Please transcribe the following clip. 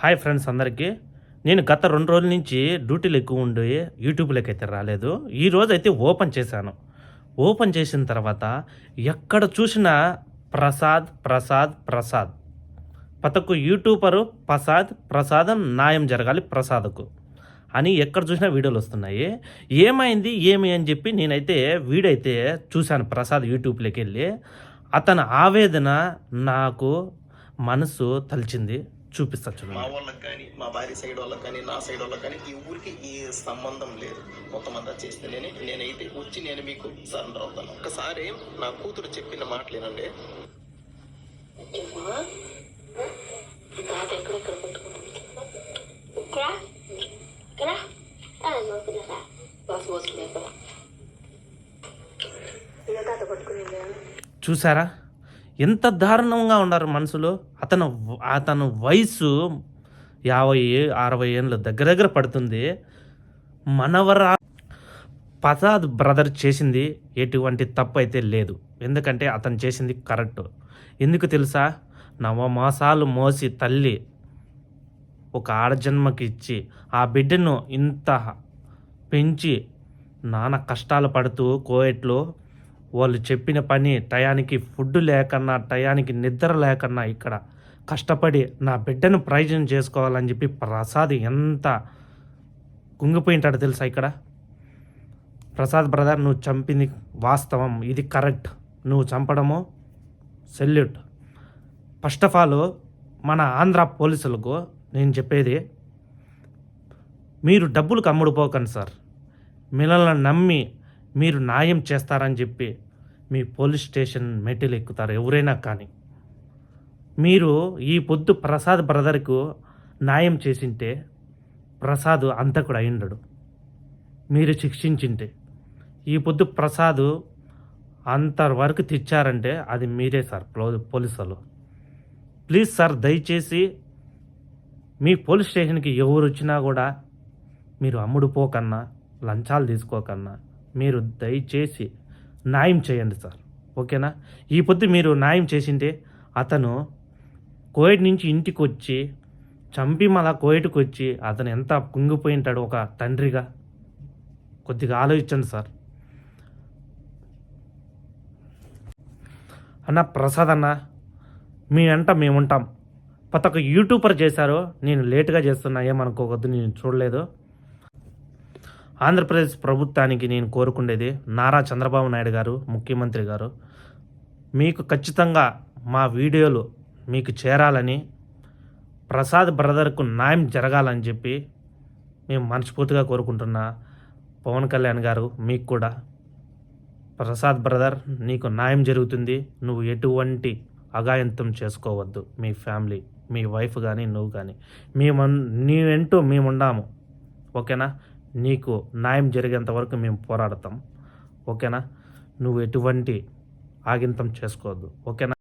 Hi friends అందరికీ. నేను గత రెండు రోజుల నుంచి డ్యూటీలు ఎక్కువ ఉండి యూట్యూబ్లోకి అయితే రాలేదు. ఈ రోజు అయితే ఓపెన్ చేశాను. ఓపెన్ చేసిన తర్వాత ఎక్కడ చూసినా ప్రసాద్ ప్రసాద్ ప్రసాద్. పతకు యూట్యూబరు ప్రసాద్ ప్రసాదం న్యాయం జరగాలి ప్రసాద్కు. అని ఎక్కడ చూసినా వీడియోలు వస్తున్నాయి. ఏమైంది ఏమి అని చెప్పి నేనైతే వీడియో అయితే చూశాను ప్రసాద్ యూట్యూబ్లోకి వెళ్ళి. అతని ఆవేదన నాకు మనసు తలిచింది. చూపిస్తా మా చూడండి వాళ్ళకి కానీ మా భార్య సైడ్ వాళ్ళకి కానీ నా సైడ్ వాళ్ళకి కానీ ఈ ఊరికి ఈ సంబంధం లేదు. మొత్తం అంతా చేస్తే నేనే నేనైతే వచ్చి నేను మీకు సరెండర్ అవుతాను. ఒక్కసారి నా కూతురు చెప్పిన మాటలేనండి చూసారా? ఎంత దారుణంగా ఉన్నారు మనసులో. అతను అతను వయసు యాభై అరవై ఏళ్ళు దగ్గర దగ్గర పడుతుంది. మనవరా ప్రసాద్ బ్రదర్ చేసింది ఎటువంటి తప్పు అయితే లేదు. ఎందుకంటే అతను చేసింది కరెక్ట్. ఎందుకు తెలుసా? నవమాసాలు మోసి తల్లి ఒక ఆడజన్మకి ఇచ్చి ఆ బిడ్డను ఇంత పెంచి నాన్న కష్టాలు పడుతూ కోయట్లో వాళ్ళు చెప్పిన పని టయానికి ఫుడ్ లేకన్నా టయానికి నిద్ర లేకన్నా ఇక్కడ కష్టపడి నా బిడ్డను ప్రయోజనం చేసుకోవాలని చెప్పి ప్రసాద్ ఎంత కుంగిపోయింటాడు తెలుసా ఇక్కడ? ప్రసాద్ బ్రదర్ నువ్వు చంపింది వాస్తవం. ఇది కరెక్ట్. నువ్వు చంపడము సెల్యూట్. ఫస్ట్ ఆఫ్ ఆల్ మన ఆంధ్ర పోలీసులకు నేను చెప్పేది మీరు డబ్బులకు అమ్ముడుపోకండి సార్. మిమ్మల్ని నమ్మి మీరు న్యాయం చేస్తారని చెప్పి మీ పోలీస్ స్టేషన్ మెటీలు ఎక్కుతారు ఎవరైనా కానీ. మీరు ఈ పొద్దు ప్రసాద్ బ్రదర్కు న్యాయం చేసింటే ప్రసాద్ అంతకుడు అయిండడు మీరు శిక్షించింటే ఈ పొద్దు ప్రసాద్ అంత వరకు తెచ్చారంటే అది మీరే సార్ పోలీసులు ప్లీజ్ సార్ దయచేసి మీ పోలీస్ స్టేషన్కి ఎవరు వచ్చినా కూడా మీరు అమ్ముడు పోకన్నా లంచాలు తీసుకోకన్నా మీరు దయచేసి న్యాయం చేయండి సార్. ఓకేనా? ఈ పొద్దు మీరు న్యాయం చేసింటే అతను కోవిడ్ నుంచి ఇంటికి వచ్చి చంపి మళ్ళా కోవిడ్కి వచ్చి అతను ఎంత కుంగిపోయి ఉంటాడు ఒక తండ్రిగా కొద్దిగా ఆలోచించండి సార్. అన్న ప్రసాద్ అన్న మీ వెంట మేము ఉంటాం ప్రతి ఒక్క యూట్యూబర్ చేశారు నేను లేటుగా చేస్తున్నా ఏమనుకోవద్దు నేను చూడలేదు. ఆంధ్రప్రదేశ్ ప్రభుత్వానికి నేను కోరుకునేది నారా చంద్రబాబు నాయుడు గారు ముఖ్యమంత్రి గారు. మీకు ఖచ్చితంగా మా వీడియోలు మీకు చేరాలని ప్రసాద్ బ్రదర్కు న్యాయం జరగాలని చెప్పి మేము మనస్ఫూర్తిగా కోరుకుంటున్నా పవన్ కళ్యాణ్ గారు మీకు కూడా. ప్రసాద్ బ్రదర్ నీకు న్యాయం జరుగుతుంది. నువ్వు ఎటువంటి అగాయంతం చేసుకోవద్దు. మీ ఫ్యామిలీ మీ వైఫ్ కానీ నువ్వు కానీ మేము నీవెంటూ మేము ఉండాము ఓకేనా? నీకు న్యాయం జరిగేంత వరకు మేము పోరాడతాం. ఓకేనా? నువ్వు ఎటువంటి ఆగింతం చేసుకోవద్దు. ఓకేనా?